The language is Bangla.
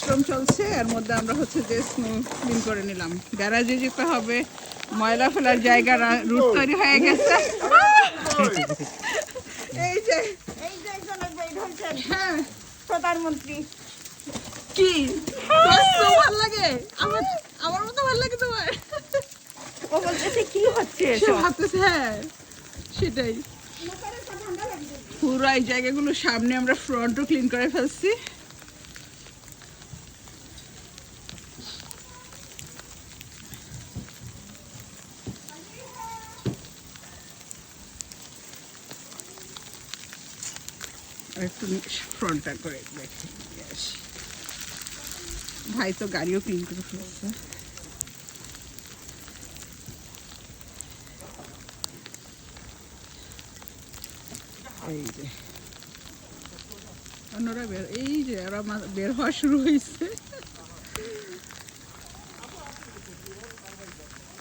শ্রম চলছে এর মধ্যে আমরা হচ্ছে যে স্নো ক্লিন করে নিলাম। গ্যারাজে যেতে হবে ময়লা ফেলার জায়গা রুট তৈরি হয়ে গেছে। এই যে হ্যাঁ প্রধানমন্ত্রী। কি? ভালো লাগে। আমার আমার মতো ভালো লাগে তোমার। ও বলতেছে কি হচ্ছে সে ভাবতেছে হ্যাঁ সেটাই। পুরো এই জায়গাগুলো সামনে আমরা ফ্রন্টও ক্লিন করে ফেলছি। একটু ফ্রন্টটা করে দেখি. ভাই তো গাড়িও ক্লিন করে ফেলছে। এই যে। অন্যরা বের এই যে ওরা বের হওয়া শুরু হয়েছে